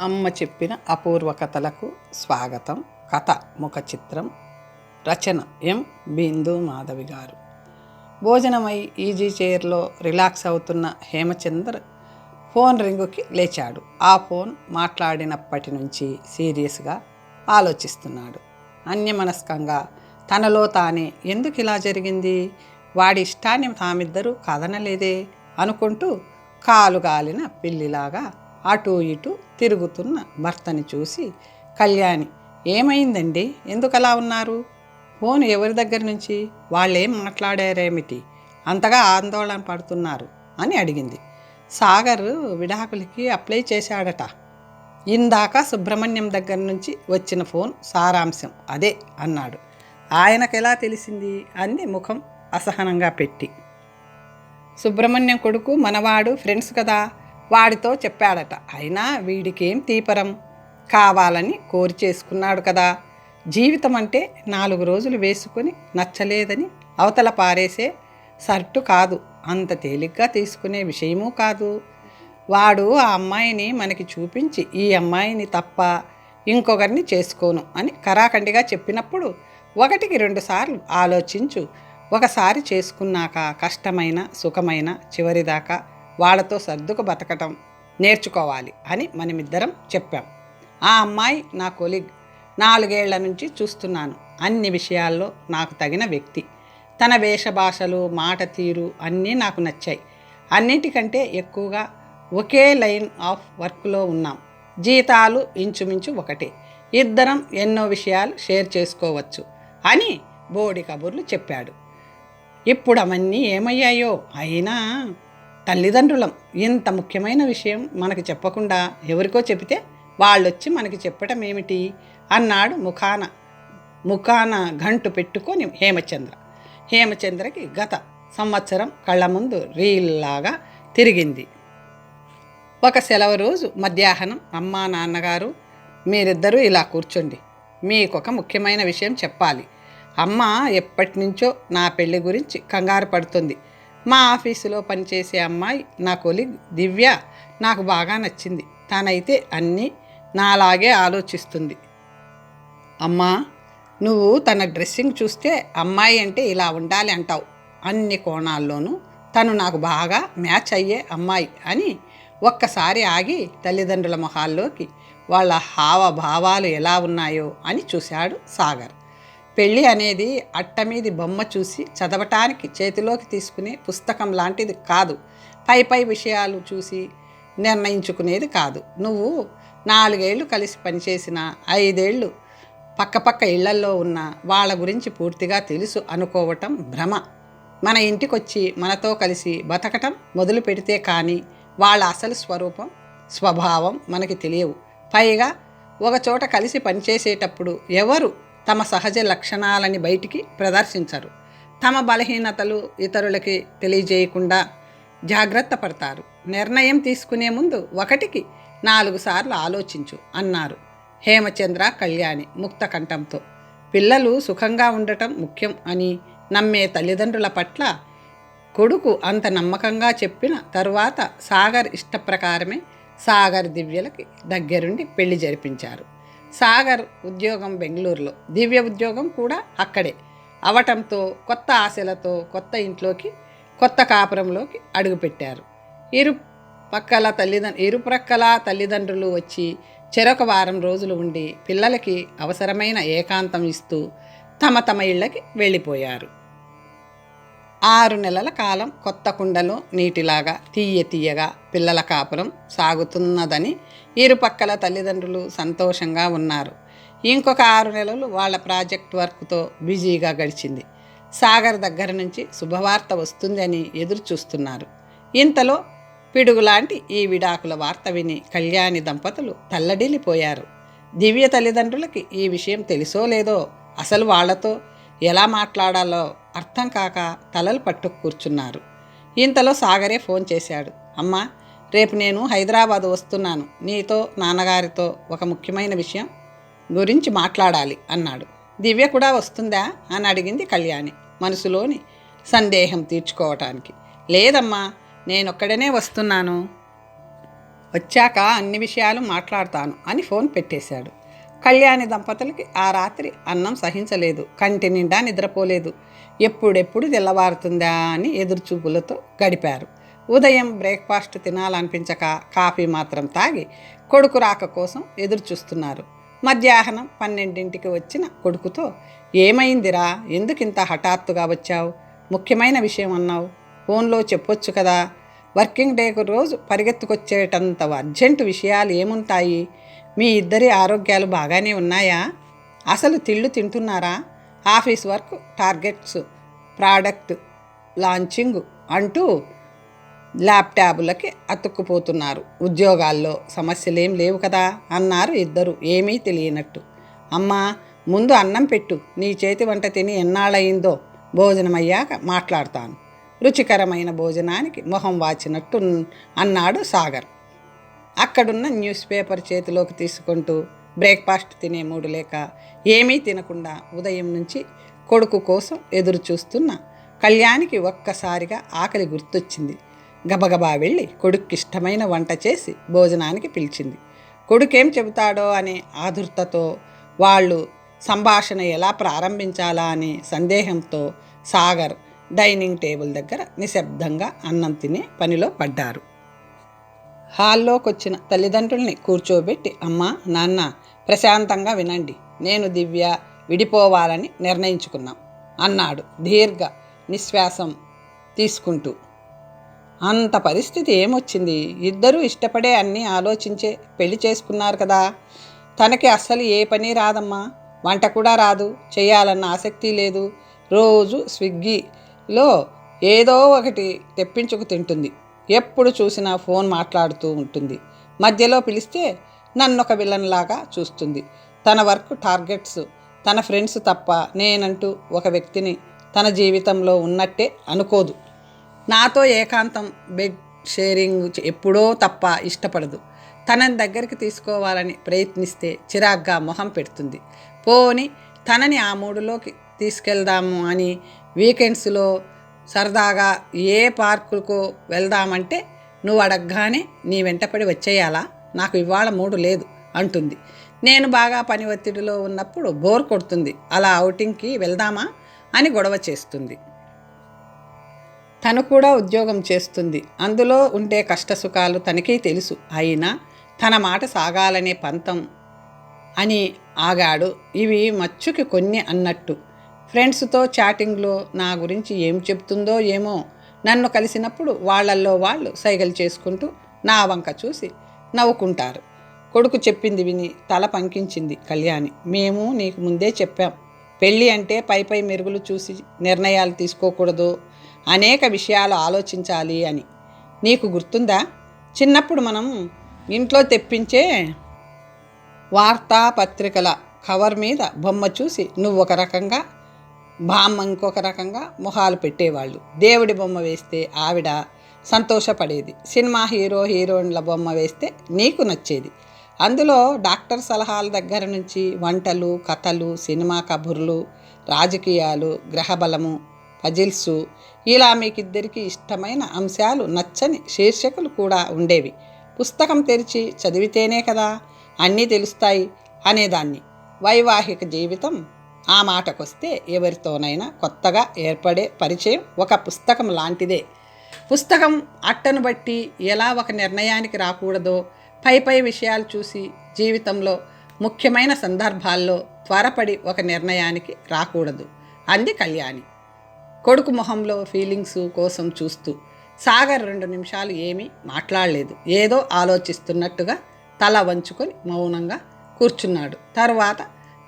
అమ్మ చెప్పిన అపూర్వ కథలకు స్వాగతం. కథ ముఖ చిత్రం రచన ఎం. బిందు మాధవి గారు. భోజనమై ఈజీ చైర్లో రిలాక్స్ అవుతున్న హేమచందర్ ఫోన్ రింగుకి లేచాడు. ఆ ఫోన్ మాట్లాడినప్పటి నుంచి సీరియస్గా ఆలోచిస్తున్నాడు. అన్యమనస్కంగా తనలో తానే ఎందుకు ఇలా జరిగింది? వాడి ఇష్టాన్ని తామిద్దరూ కదనలేదే అనుకుంటూ కాలు గాలిన పిల్లిలాగా అటు ఇటు తిరుగుతున్న భర్తని చూసి కళ్యాణి ఏమైందండి? ఎందుకు అలా ఉన్నారు? ఫోన్ ఎవరి దగ్గర నుంచి? వాళ్ళేం మాట్లాడారేమిటి? అంతగా ఆందోళన పడుతున్నారు అని అడిగింది. సాగర్ విడాకులకి అప్లై చేశాడట. ఇందాక సుబ్రహ్మణ్యం దగ్గర నుంచి వచ్చిన ఫోన్ సారాంశం అదే అన్నాడు. ఆయనకెలా తెలిసింది? అంది ముఖం అసహనంగా పెట్టి. సుబ్రహ్మణ్యం కొడుకు మనవాడు ఫ్రెండ్స్ కదా? వాడితో చెప్పాడట. అయినా వీడికేం తీపరం? కావాలని కోరి చేసుకున్నాడు కదా. జీవితం అంటే నాలుగు రోజులు వేసుకొని నచ్చలేదని అవతల పారేసే సర్టు కాదు. అంత తేలిగ్గా తీసుకునే విషయమూ కాదు. వాడు ఆ అమ్మాయిని మనకి చూపించి ఈ అమ్మాయిని తప్ప ఇంకొకరిని చేసుకోను అని కరాఖండిగా చెప్పినప్పుడు ఒకటికి రెండుసార్లు ఆలోచించు. ఒకసారి చేసుకున్నాక కష్టమైన సుఖమైన చివరిదాకా వాళ్ళతో సర్దుకు బతకటం నేర్చుకోవాలి అని మనమిద్దరం చెప్పాం. ఆ అమ్మాయి నా కొలిగ్. నాలుగేళ్ళ నుంచి చూస్తున్నాను. అన్ని విషయాల్లో నాకు తగిన వ్యక్తి. తన వేషభాషలు మాట తీరు అన్నీ నాకు నచ్చాయి. అన్నిటికంటే ఎక్కువగా ఒకే లైన్ ఆఫ్ వర్క్లో ఉన్నాం. జీతాలు ఇంచుమించు ఒకటే. ఇద్దరం ఎన్నో విషయాలు షేర్ చేసుకోవచ్చు అని బోడి కబుర్లు చెప్పాడు. ఇప్పుడు అవన్నీ ఏమయ్యాయో? అయినా తల్లిదండ్రులం. ఇంత ముఖ్యమైన విషయం మనకు చెప్పకుండా ఎవరికో చెబితే వాళ్ళొచ్చి మనకి చెప్పటం ఏమిటి? అన్నాడు ముఖాన ముఖాన గంటు పెట్టుకొని హేమచంద్ర. హేమచంద్రకి గత సంవత్సరం కళ్ళ ముందు రీల్లాగా తిరిగింది. ఒక సెలవు రోజు మధ్యాహ్నం అమ్మా నాన్నగారు మీరిద్దరూ ఇలా కూర్చోండి. మీకొక ముఖ్యమైన విషయం చెప్పాలి. అమ్మ ఎప్పటి నుంచో నా పెళ్ళి గురించి కంగారు పడుతుంది. మా ఆఫీసులో పనిచేసే అమ్మాయి నా కొలిగ్ దివ్య నాకు బాగా నచ్చింది. తనైతే అన్నీ నాలాగే ఆలోచిస్తుంది. అమ్మా నువ్వు తన డ్రెస్సింగ్ చూస్తే అమ్మాయి అంటే ఇలా ఉండాలి అంటావు. అన్ని కోణాల్లోనూ తను నాకు బాగా మ్యాచ్ అయ్యే అమ్మాయి అని ఒక్కసారి ఆగి తల్లిదండ్రుల మొహాల్లోకి వాళ్ళ హావభావాలు ఎలా ఉన్నాయో అని చూశాడు సాగర్. పెళ్ళి అనేది అట్టమీది బొమ్మ చూసి చదవటానికి చేతిలోకి తీసుకునే పుస్తకం లాంటిది కాదు. పై పై విషయాలు చూసి నిర్ణయించుకునేది కాదు. నువ్వు నాలుగేళ్ళు కలిసి పనిచేసిన ఐదేళ్ళు పక్కపక్క ఇళ్ళల్లో ఉన్న వాళ్ళ గురించి పూర్తిగా తెలుసు అనుకోవటం భ్రమ. మన ఇంటికొచ్చి మనతో కలిసి బతకటం మొదలు పెడితే కానీ వాళ్ళ అసలు స్వరూపం స్వభావం మనకి తెలియవు. పైగా ఒకచోట కలిసి పనిచేసేటప్పుడు ఎవరు తమ సహజ లక్షణాలని బయటికి ప్రదర్శించరు. తమ బలహీనతలు ఇతరులకి తెలియజేయకుండా జాగ్రత్త పడతారు. నిర్ణయం తీసుకునే ముందు ఒకటికి నాలుగు సార్లు ఆలోచించు అన్నారు హేమచంద్ర కళ్యాణి ముక్త కంఠంతో. పిల్లలు సుఖంగా ఉండటం ముఖ్యం అని నమ్మే తల్లిదండ్రుల పట్ల కొడుకు అంత నమ్మకంగా చెప్పిన తరువాత సాగర్ ఇష్టప్రకారమే సాగర్ దివ్యలకి దగ్గరుండి పెళ్ళి జరిపించారు. సాగర్ ఉద్యోగం బెంగళూరులో దివ్య ఉద్యోగం కూడా అక్కడే. అవటంతో కొత్త ఆశలతో కొత్త ఇంట్లోకి కొత్త కాపురంలోకి అడుగుపెట్టారు. ఇరు పక్కల తల్లిదండ్రు ఇరుప్రక్కల తల్లిదండ్రులు వచ్చి చెరొక వారం రోజులు ఉండి పిల్లలకి అవసరమైన ఏకాంతం ఇస్తూ తమ తమ ఇళ్ళకి వెళ్ళిపోయారు. ఆరు నెలల కాలం కొత్త కుండలో నీటిలాగా తీయ తీయగా పిల్లల కాపురం సాగుతున్నదని ఇరుపక్కల తల్లిదండ్రులు సంతోషంగా ఉన్నారు. ఇంకొక ఆరు నెలలు వాళ్ళ ప్రాజెక్ట్ వర్క్తో బిజీగా గడిచింది. సాగర్ దగ్గర నుంచి శుభవార్త వస్తుందని ఎదురు చూస్తున్నారు ఇంతలో పిడుగులాంటి ఈ విడాకుల వార్త విని కళ్యాణి దంపతులు తల్లడిల్లిపోయారు. దివ్య తల్లిదండ్రులకి ఈ విషయం తెలుసో లేదో అసలు వాళ్ళతో ఎలా మాట్లాడాలో అర్థం కాక తలలు పట్టు కూర్చున్నారు. ఇంతలో సాగరే ఫోన్ చేశాడు. అమ్మా రేపు నేను హైదరాబాద్ వస్తున్నాను. నీతో నాన్నగారితో ఒక ముఖ్యమైన విషయం గురించి మాట్లాడాలి అన్నాడు. దివ్య కూడా వస్తుందా అని అడిగింది కళ్యాణి మనసులోని సందేహం తీర్చుకోవటానికి. లేదమ్మా నేనొక్కడనే వస్తున్నాను. వచ్చాక అన్ని విషయాలు మాట్లాడతాను అని ఫోన్ పెట్టేశాడు. కళ్యాణి దంపతులకి ఆ రాత్రి అన్నం సహించలేదు. కంటి నిండా నిద్రపోలేదు. ఎప్పుడెప్పుడు తెల్లవారుతుందా అని ఎదురుచూపులతో గడిపారు. ఉదయం బ్రేక్ఫాస్ట్ తినాలనిపించక కాఫీ మాత్రం తాగి కొడుకు రాక కోసం ఎదురుచూస్తున్నారు. మధ్యాహ్నం పన్నెండింటికి వచ్చిన కొడుకుతో ఏమైందిరా? ఎందుకింత హఠాత్తుగా వచ్చావు? ముఖ్యమైన విషయం అన్నావు. ఫోన్లో చెప్పొచ్చు కదా. వర్కింగ్ డేకు రోజు పరిగెత్తుకొచ్చేటంత అర్జెంటు విషయాలు ఏముంటాయి? మీ ఇద్దరి ఆరోగ్యాలు బాగానే ఉన్నాయా? అసలు తిళ్ళు తింటున్నారా? Office work targets product launching అంటూ ల్యాప్టాప్లకి అతుక్కుపోతున్నారు. ఉద్యోగాల్లో సమస్యలేం లేవు కదా? అన్నారు ఇద్దరు. ఏమీ తెలియనట్టు. అమ్మా ముందు అన్నం పెట్టు. నీ చేతి వంట తిని ఎన్నాళ్ళయిందో? భోజనమయ్యాక మాట్లాడతాను. రుచికరమైన భోజనానికి మొహం వాచినట్టు అన్నాడు సాగర్. అక్కడున్న న్యూస్ పేపర్ చేతిలోకి తీసుకుంటూ బ్రేక్ఫాస్ట్ తినే మూడు లేక ఏమీ తినకుండా ఉదయం నుంచి కొడుకు కోసం ఎదురు చూస్తున్న కళ్యాణికి ఒక్కసారిగా ఆకలి గుర్తొచ్చింది. గబగబా వెళ్ళి కొడుక్కి ఇష్టమైన వంట చేసి భోజనానికి పిలిచింది. కొడుకేం చెబుతాడో అనే ఆదుర్తతో వాళ్ళు సంభాషణ ఎలా ప్రారంభించాలా అనే సందేహంతో సాగర్ డైనింగ్ టేబుల్ దగ్గర నిశ్శబ్దంగా అన్నం తినే పనిలో పడ్డారు. హాల్లోకి వచ్చిన తల్లిదండ్రుల్ని కూర్చోబెట్టి అమ్మ నాన్న ప్రశాంతంగా వినండి. నేను దివ్య విడిపోవాలని నిర్ణయించుకున్నాం అన్నాడు దీర్ఘ నిశ్వాసం తీసుకుంటూ. అంత పరిస్థితి ఏమొచ్చింది? ఇద్దరూ ఇష్టపడే అన్నీ ఆలోచించే పెళ్ళి చేసుకున్నారు కదా. తనకి అస్సలు ఏ పని రాదమ్మా. వంట కూడా రాదు. చేయాలన్న ఆసక్తి లేదు. రోజు స్విగ్గీలో ఏదో ఒకటి తెప్పించుకు తింటుంది. ఎప్పుడు చూసినా ఫోన్ మాట్లాడుతూ ఉంటుంది. మధ్యలో పిలిస్తే నన్ను ఒక విలన్లాగా చూస్తుంది. తన వర్క్ టార్గెట్స్ తన ఫ్రెండ్స్ తప్ప నేనంటూ ఒక వ్యక్తిని తన జీవితంలో ఉన్నట్టే అనుకోదు. నాతో ఏకాంతం బెడ్ షేరింగ్ ఎప్పుడో తప్ప ఇష్టపడదు. తనని దగ్గరికి తీసుకోవాలని ప్రయత్నిస్తే చిరాగ్గా మొహం పెడుతుంది. పోని తనని ఆ మూడులోకి తీసుకెళ్దాము అని వీకెండ్స్లో సరదాగా ఏ పార్కులకు వెళ్దామంటే నువ్వు అడగగానే నీ వెంటపడి వచ్చేయాలా? నాకు ఇవాళ మూడు లేదు అంటుంది. నేను బాగా పని ఒత్తిడిలో ఉన్నప్పుడు బోర్ కొడుతుంది. అలా అవుటింగ్కి వెళ్దామా? అని గొడవ చేస్తుంది. తను కూడా ఉద్యోగం చేస్తుంది. అందులో ఉండే కష్టసుఖాలు తనకే తెలుసు. అయినా తన మాట సాగాలనే పంతం అని ఆగాడు. ఇవి మచ్చుకి కొన్ని అన్నట్టు. ఫ్రెండ్స్తో చాటింగ్లో నా గురించి ఏం చెప్తుందో ఏమో నన్ను కలిసినప్పుడు వాళ్ళల్లో వాళ్ళు సైగలు చేసుకుంటూ నా వంక చూసి నవ్వుకుంటారు. కొడుకు చెప్పింది విని తల పంకించింది కళ్యాణి. మేము నీకు ముందే చెప్పాం. పెళ్ళి అంటే పై పై మెరుగులు చూసి నిర్ణయాలు తీసుకోకూడదు. అనేక విషయాలు ఆలోచించాలి అని. నీకు గుర్తుందా? చిన్నప్పుడు మనం ఇంట్లో తెప్పించే వార్తాపత్రికల కవర్ మీద బొమ్మ చూసి నువ్వు ఒక రకంగా బామ్మ ఇంకొక రకంగా మొహాలు పెట్టేవాళ్ళు. దేవుడి బొమ్మ వేస్తే ఆవిడ సంతోషపడేది. సినిమా హీరో హీరోయిన్ల బొమ్మ వేస్తే నీకు నచ్చేది. అందులో డాక్టర్ సలహాల దగ్గర నుంచి వంటలు కథలు సినిమా కబుర్లు రాజకీయాలు గ్రహబలము పజిల్సు ఇలా మీకిద్దరికి ఇష్టమైన అంశాలు నచ్చని శీర్షకులు కూడా ఉండేవి. పుస్తకం తెరిచి చదివితేనే కదా అన్నీ తెలుస్తాయి అనేదాన్ని. వైవాహిక జీవితం ఆ మాటకొస్తే ఎవరితోనైనా కొత్తగా ఏర్పడే పరిచయం ఒక పుస్తకం లాంటిదే. పుస్తకం అట్టను బట్టి ఎలా ఒక నిర్ణయానికి రాకూడదో పై పై విషయాలు చూసి జీవితంలో ముఖ్యమైన సందర్భాల్లో త్వరపడి ఒక నిర్ణయానికి రాకూడదు. అంది కళ్యాణి. కొడుకు మొహంలో ఫీలింగ్స్ కోసం చూస్తూ సాగర్ రెండు నిమిషాలు ఏమీ మాట్లాడలేదు. ఏదో ఆలోచిస్తున్నట్టుగా తల వంచుకొని మౌనంగా కూర్చున్నాడు. తర్వాత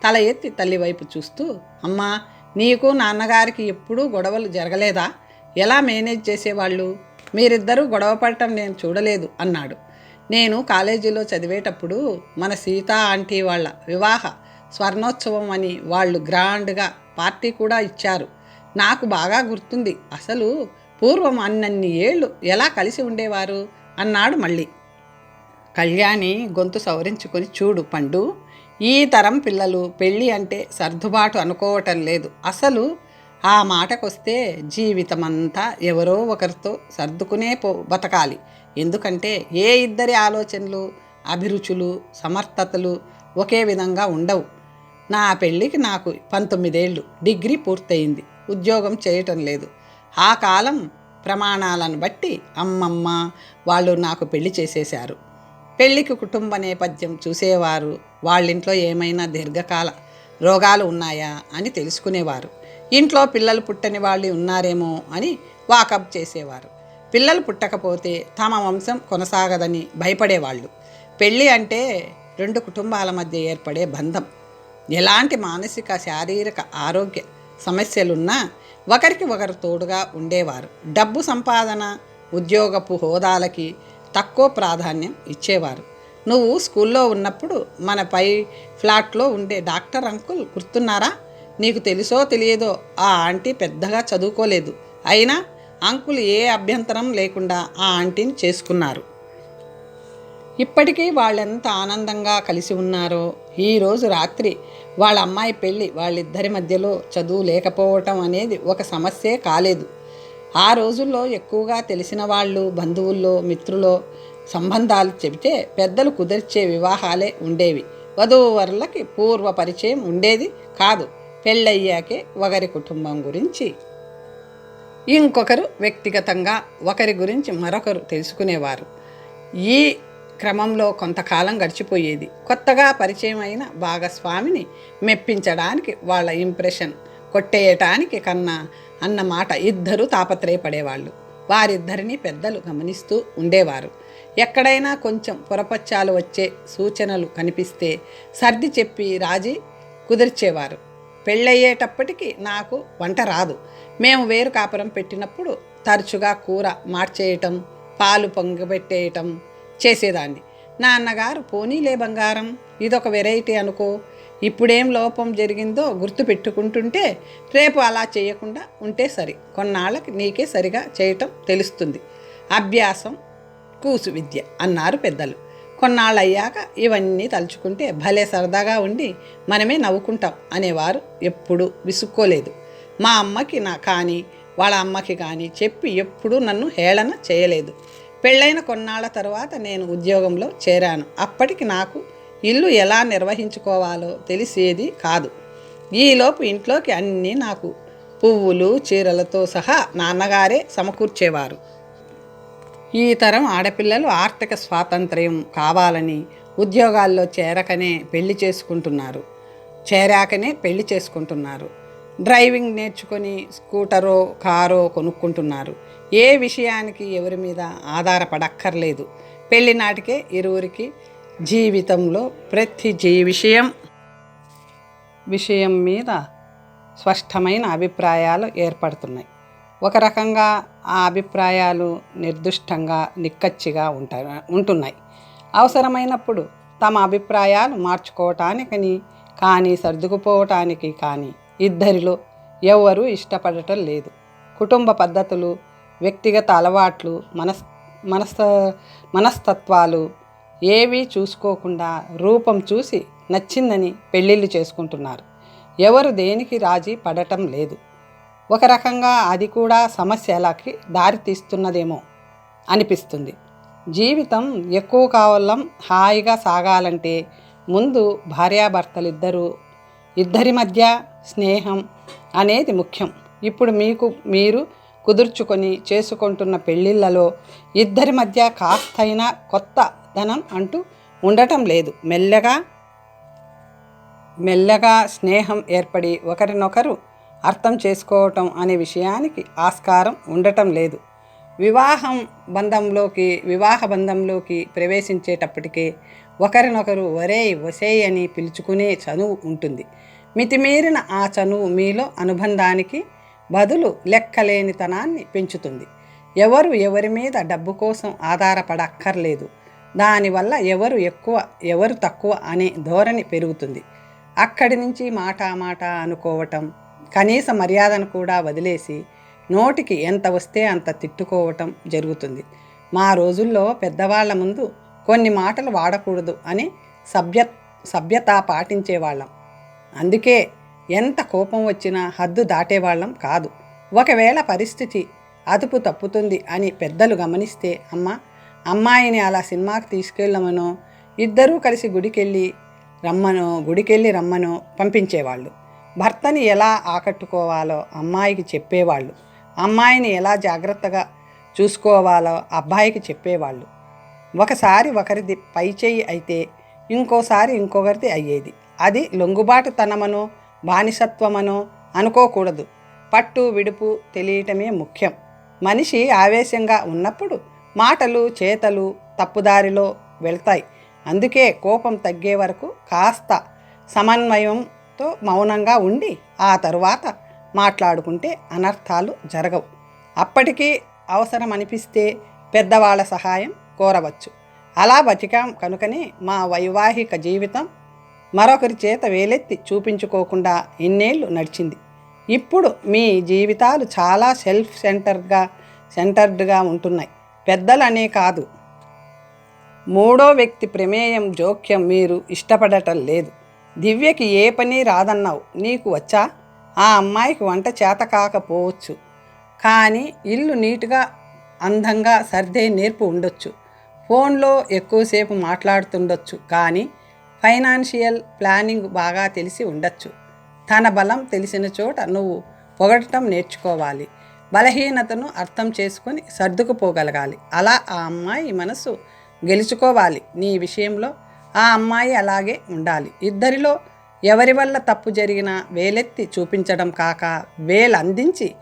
తల ఎత్తి తల్లి వైపు చూస్తూ అమ్మా నీకు నాన్నగారికి ఎప్పుడూ గొడవలు జరగలేదా? ఎలా మేనేజ్ చేసేవాళ్ళు? మీరిద్దరూ గొడవ పడటం నేను చూడలేదు అన్నాడు. నేను కాలేజీలో చదివేటప్పుడు మన సీతా ఆంటీ వాళ్ళ వివాహ స్వర్ణోత్సవం అని వాళ్ళు గ్రాండ్గా పార్టీ కూడా ఇచ్చారు. నాకు బాగా గుర్తుంది. అసలు పూర్వం అన్నన్ని ఏళ్ళు ఎలా కలిసి ఉండేవారు? అన్నాడు మళ్ళీ. కళ్యాణి గొంతు సవరించుకొని చూడు పండు ఈ తరం పిల్లలు పెళ్ళి అంటే సర్దుబాటు అనుకోవటం లేదు. అసలు ఆ మాటకొస్తే జీవితమంతా ఎవరో ఒకరితో సర్దుకునే పో బతకాలి. ఎందుకంటే ఏ ఇద్దరి ఆలోచనలు అభిరుచులు సమర్థతలు ఒకే విధంగా ఉండవు. నా పెళ్ళికి నాకు పంతొమ్మిదేళ్ళు డిగ్రీ పూర్తయింది ఉద్యోగం చేయటం లేదు. ఆ కాలం ప్రమాణాలను బట్టి అమ్మమ్మ వాళ్ళు నాకు పెళ్ళి చేసేశారు. పెళ్ళికి కుటుంబ నేపథ్యం చూసేవారు వాళ్ళింట్లో ఏమైనా దీర్ఘకాల రోగాలు ఉన్నాయా అని తెలుసుకునేవారు. ఇంట్లో పిల్లలు పుట్టని వాళ్ళు ఉన్నారేమో అని వాకప్ చేసేవారు. పిల్లలు పుట్టకపోతే తమ వంశం కొనసాగదని భయపడేవాళ్ళు. పెళ్ళి అంటే రెండు కుటుంబాల మధ్య ఏర్పడే బంధం. ఎలాంటి మానసిక శారీరక ఆరోగ్య సమస్యలున్నా ఒకరికి ఒకరు తోడుగా ఉండేవారు. డబ్బు సంపాదన ఉద్యోగపు హోదాలకి తక్కువ ప్రాధాన్యం ఇచ్చేవారు. నువ్వు స్కూల్లో ఉన్నప్పుడు మన పై ఫ్లాట్లో ఉండే డాక్టర్ అంకుల్ గుర్తున్నారా? నీకు తెలుసో తెలియదో ఆ ఆంటీ పెద్దగా చదువుకోలేదు. అయినా అంకుల్ ఏ అభ్యంతరం లేకుండా ఆ ఆంటీని చేసుకున్నారు. ఇప్పటికీ వాళ్ళెంత ఆనందంగా కలిసి ఉన్నారో ఈరోజు రాత్రి వాళ్ళ అమ్మాయి పెళ్ళి వాళ్ళిద్దరి మధ్యలో చదువు లేకపోవటం అనేది ఒక సమస్యే కాలేదు. ఆ రోజుల్లో ఎక్కువగా తెలిసిన వాళ్ళు బంధువుల్లో మిత్రులో సంబంధాలు చెబితే పెద్దలు కుదిర్చే వివాహాలే ఉండేవి. వధూవరులకి పూర్వ పరిచయం ఉండేది కాదు. పెళ్ళయ్యాకే ఒకరి కుటుంబం గురించి ఇంకొకరు వ్యక్తిగతంగా ఒకరి గురించి మరొకరు తెలుసుకునేవారు. ఈ క్రమంలో కొంతకాలం గడిచిపోయేది. కొత్తగా పరిచయం అయిన భాగస్వామిని మెప్పించడానికి వాళ్ళ ఇంప్రెషన్ కొట్టేయటానికి కన్నా అన్న మాట ఇద్దరు తాపత్రయపడేవాళ్ళు. వారిద్దరిని పెద్దలు గమనిస్తూ ఉండేవారు. ఎక్కడైనా కొంచెం పొరపచ్చాలు వచ్చే సూచనలు కనిపిస్తే సర్ది చెప్పి రాజీ కుదిర్చేవారు. పెళ్ళయ్యేటప్పటికి నాకు వంట రాదు. మేము వేరు కాపురం పెట్టినప్పుడు తరచుగా కూర మార్చేయటం పాలు పొంగబెట్టేయటం చేసేదాన్ని. నాన్నగారు పోనీలే బంగారం ఇదొక వెరైటీ అనుకో. ఇప్పుడేం లోపం జరిగిందో గుర్తు పెట్టుకుంటుంటే రేపు అలా చేయకుండా ఉంటే సరి. కొన్నాళ్ళకి నీకే సరిగా చేయటం తెలుస్తుంది. అభ్యాసం కూసు విద్య అన్నారు పెద్దలు. కొన్నాళ్ళు అయ్యాక ఇవన్నీ తలుచుకుంటే భలే సరదాగా ఉండి మనమే నవ్వుకుంటాం అనేవారు ఎప్పుడూ విసుక్కోలేదు. మా అమ్మకి నా కానీ వాళ్ళ అమ్మకి కానీ చెప్పి ఎప్పుడూ నన్ను హేళన చేయలేదు. పెళ్ళైన కొన్నాళ్ళ తర్వాత నేను ఉద్యోగంలో చేరాను. అప్పటికి నాకు ఇల్లు ఎలా నిర్వహించుకోవాలో తెలిసేది కాదు. ఈలోపు ఇంట్లోకి అన్నీ నాకు పువ్వులు చీరలతో సహా నాన్నగారే సమకూర్చేవారు. ఈ తరం ఆడపిల్లలు ఆర్థిక స్వాతంత్ర్యం కావాలని ఉద్యోగాల్లో చేరకనే పెళ్ళి చేసుకుంటున్నారు. చేరాకనే పెళ్ళి చేసుకుంటున్నారు. డ్రైవింగ్ నేర్చుకొని స్కూటరో కారో కొనుక్కుంటున్నారు. ఏ విషయానికి ఎవరి మీద ఆధారపడక్కర్లేదు. పెళ్ళి నాటికే ఇరువురికి జీవితంలో ప్రతి జీ విషయం విషయం మీద స్పష్టమైన అభిప్రాయాలు ఏర్పడుతున్నాయి. ఒక రకంగా ఆ అభిప్రాయాలు నిర్దుష్టంగా నిక్కచ్చిగా ఉంటా ఉంటున్నాయి. అవసరమైనప్పుడు తమ అభిప్రాయాలు మార్చుకోవటానికని కానీ సర్దుకుపోవటానికి కానీ ఇద్దరిలో ఎవరు ఇష్టపడటం లేదు. కుటుంబ పద్ధతులు వ్యక్తిగత అలవాట్లు మనస్ మనస్ మనస్తత్వాలు ఏవీ చూసుకోకుండా రూపం చూసి నచ్చిందని పెళ్ళిళ్ళు చేసుకుంటున్నారు. ఎవరు దేనికి రాజీ పడటం లేదు. ఒక రకంగా అది కూడా సమస్యలకి దారితీస్తున్నదేమో అనిపిస్తుంది. జీవితం ఎక్కువ కావాలం హాయిగా సాగాలంటే ముందు భార్యాభర్తలిద్దరూ ఇద్దరి మధ్య స్నేహం అనేది ముఖ్యం. ఇప్పుడు మీకు మీరు కుదుర్చుకొని చేసుకుంటున్న పెళ్ళిళ్ళలో ఇద్దరి మధ్య కాస్తైనా కొత్త ధనం అంటూ ఉండటం లేదు. మెల్లగా మెల్లగా స్నేహం ఏర్పడి ఒకరినొకరు అర్థం చేసుకోవటం అనే విషయానికి ఆస్కారం ఉండటం లేదు. వివాహం బంధంలోకి వివాహ బంధంలోకి ప్రవేశించేటప్పటికే ఒకరినొకరు ఒరే వసేయ్ అని పిలుచుకునే చనువు ఉంటుంది. మితిమీరిన ఆ చనువు మీలో అనుబంధానికి బదులు లెక్కలేనితనాన్ని పెంచుతుంది. ఎవరు ఎవరి మీద డబ్బు కోసం ఆధారపడక్కర్లేదు. దానివల్ల ఎవరు ఎక్కువ ఎవరు తక్కువ అనే ధోరణి పెరుగుతుంది. అక్కడి నుంచి మాట మాట అనుకోవటం కనీస మర్యాదను కూడా వదిలేసి నోటికి ఎంత వస్తే అంత తిట్టుకోవటం జరుగుతుంది. మా రోజుల్లో పెద్దవాళ్ళ ముందు కొన్ని మాటలు వాడకూడదు అని సభ్య సభ్యత పాటించేవాళ్ళం. అందుకే ఎంత కోపం వచ్చినా హద్దు దాటేవాళ్ళం కాదు. ఒకవేళ పరిస్థితి అదుపు తప్పుతుంది అని పెద్దలు గమనిస్తే అమ్మ అమ్మాయిని అలా సినిమాకి తీసుకెళ్ళమనో ఇద్దరూ కలిసి గుడికెళ్ళి రమ్మనో గుడికెళ్ళి రమ్మనో పంపించేవాళ్ళు. భర్తని ఎలా ఆకట్టుకోవాలో అమ్మాయికి చెప్పేవాళ్ళు. అమ్మాయిని ఎలా జాగ్రత్తగా చూసుకోవాలో అబ్బాయికి చెప్పేవాళ్ళు. ఒకసారి ఒకరిది పై చేయి అయితే ఇంకోసారి ఇంకొకరిది అయ్యేది. అది లొంగుబాటుతనమనో బానిసత్వమనో అనుకోకూడదు. పట్టు విడుపు తెలియటమే ముఖ్యం. మనిషి ఆవేశంగా ఉన్నప్పుడు మాటలు చేతలు తప్పుదారిలో వెళ్తాయి. అందుకే కోపం తగ్గే వరకు కాస్త సమన్వయం సమన్వయంతో మౌనంగా ఉండి ఆ తరువాత మాట్లాడుకుంటే అనర్థాలు జరగవు. అప్పటికీ అవసరం అనిపిస్తే పెద్దవాళ్ళ సహాయం కోరవచ్చు. అలా బతికాం కనుకనే మా వైవాహిక జీవితం మరొకరి చేత వేలెత్తి చూపించుకోకుండా ఇన్నేళ్ళు నడిచింది. ఇప్పుడు మీ జీవితాలు చాలా సెల్ఫ్ సెంటర్గా సెంటర్డ్గా ఉంటున్నాయి. పెద్దలనే కాదు. మూడో వ్యక్తి ప్రమేయం జోక్యం మీరు ఇష్టపడటం లేదు. దివ్యకి ఏ పని రాదన్నావు? నీకు వచ్చా? ఆ అమ్మాయికి వంట చేత కాకపోవచ్చు. కానీ ఇల్లు నీట్గా అందంగా సర్దే నేర్పు ఉండొచ్చు. ఫోన్లో ఎక్కువసేపు మాట్లాడుతుండొచ్చు. కానీ ఫైనాన్షియల్ ప్లానింగ్ బాగా తెలిసి ఉండొచ్చు. తన బలం తెలిసిన చోట నువ్వు పొగడటం నేర్చుకోవాలి. బలహీనతను అర్థం చేసుకొని సర్దుకుపోగలగాలి. అలా ఆ అమ్మాయి మనసు గెలుచుకోవాలి. నీ విషయంలో ఆ అమ్మాయి అలాగే ఉండాలి. ఇద్దరిలో ఎవరి వల్ల తప్పు జరిగినా వేలెత్తి చూపించడం కాక వేలందించి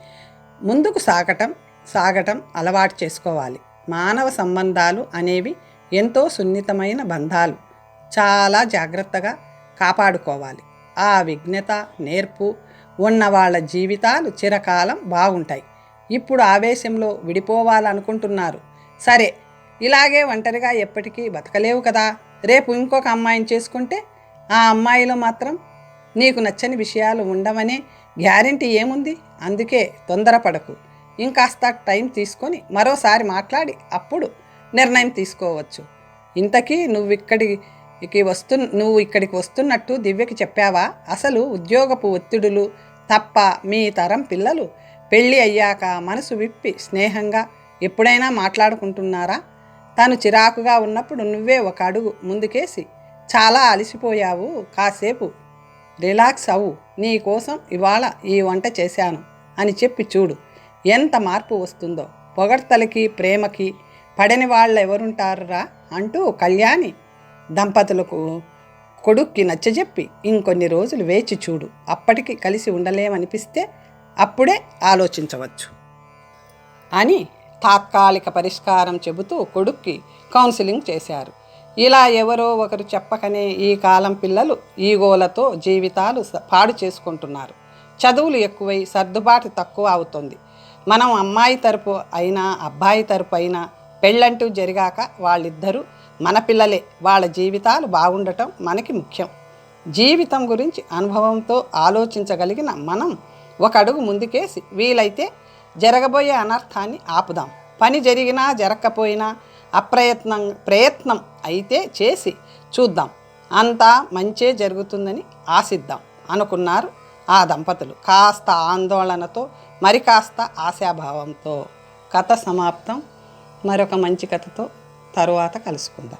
ముందుకు సాగటం సాగటం అలవాటు చేసుకోవాలి. మానవ సంబంధాలు అనేవి ఎంతో సున్నితమైన బంధాలు. చాలా జాగ్రత్తగా కాపాడుకోవాలి. ఆ విఘ్నత నేర్పు ఉన్న వాళ్ళ జీవితాలు చిరకాలం బాగుంటాయి. ఇప్పుడు ఆవేశంలో విడిపోవాలనుకుంటున్నారు. సరే ఇలాగే ఒంటరిగా ఎప్పటికీ బతకలేవు కదా. రేపు ఇంకొక అమ్మాయిని చేసుకుంటే ఆ అమ్మాయిలో మాత్రం నీకు నచ్చని విషయాలు ఉండవనే గ్యారంటీ ఏముంది? అందుకే తొందరపడకు. ఇంకాస్త టైం తీసుకొని మరోసారి మాట్లాడి అప్పుడు నిర్ణయం తీసుకోవచ్చు. ఇంతకీ నువ్వు ఇక్కడికి వస్తు నువ్వు ఇక్కడికి వస్తున్నట్టు దివ్యకి చెప్పావా? అసలు ఉద్యోగపు ఒత్తిడులు తప్ప మీ తరం పిల్లలు పెళ్ళి అయ్యాక మనసు విప్పి స్నేహంగా ఎప్పుడైనా మాట్లాడుకుంటున్నారా? తను చిరాకుగా ఉన్నప్పుడు నువ్వే ఒక అడుగు ముందుకేసి చాలా అలసిపోయావు కాసేపు రిలాక్స్ అవ్వు నీ కోసం ఇవాళ ఈ వంట చేశాను అని చెప్పి చూడు ఎంత మార్పు వస్తుందో. పొగడ్తలకి ప్రేమకి పడని వాళ్ళు ఎవరుంటారురా అంటూ కళ్యాణి దంపతులకు కొడుక్కి నచ్చజెప్పి ఇంకొన్ని రోజులు వేచి చూడు. అప్పటికి కలిసి ఉండలేమనిపిస్తే అప్పుడే ఆలోచించవచ్చు అని తాత్కాలిక పరిష్కారం చెబుతూ కొడుక్కి కౌన్సిలింగ్ చేశారు. ఇలా ఎవరో ఒకరు చెప్పకనే ఈ కాలం పిల్లలు ఈగోలతో జీవితాలు పాడు చేసుకుంటున్నారు. చదువులు ఎక్కువై సర్దుబాటు తక్కువ అవుతుంది. మనం అమ్మాయి తరపు అయినా అబ్బాయి తరపు అయినా పెళ్ళంటూ జరిగాక వాళ్ళిద్దరూ మన పిల్లలే. వాళ్ళ జీవితాలు బాగుండటం మనకి ముఖ్యం. జీవితం గురించి అనుభవంతో ఆలోచించగలిగిన మనం ఒక అడుగు ముందుకేసి వీలైతే జరగబోయే అనర్థాన్ని ఆపుదాం. పని జరిగినా జరగకపోయినా అప్రయత్నం ప్రయత్నం అయితే చేసి చూద్దాం. అంతా మంచే జరుగుతుందని ఆశిద్దాం అనుకున్నారు ఆ దంపతులు. కాస్త ఆందోళనతో మరి కాస్త ఆశాభావంతో. కథ సమాప్తం. మరొక మంచి కథతో తరువాత కలుసుకుందాం.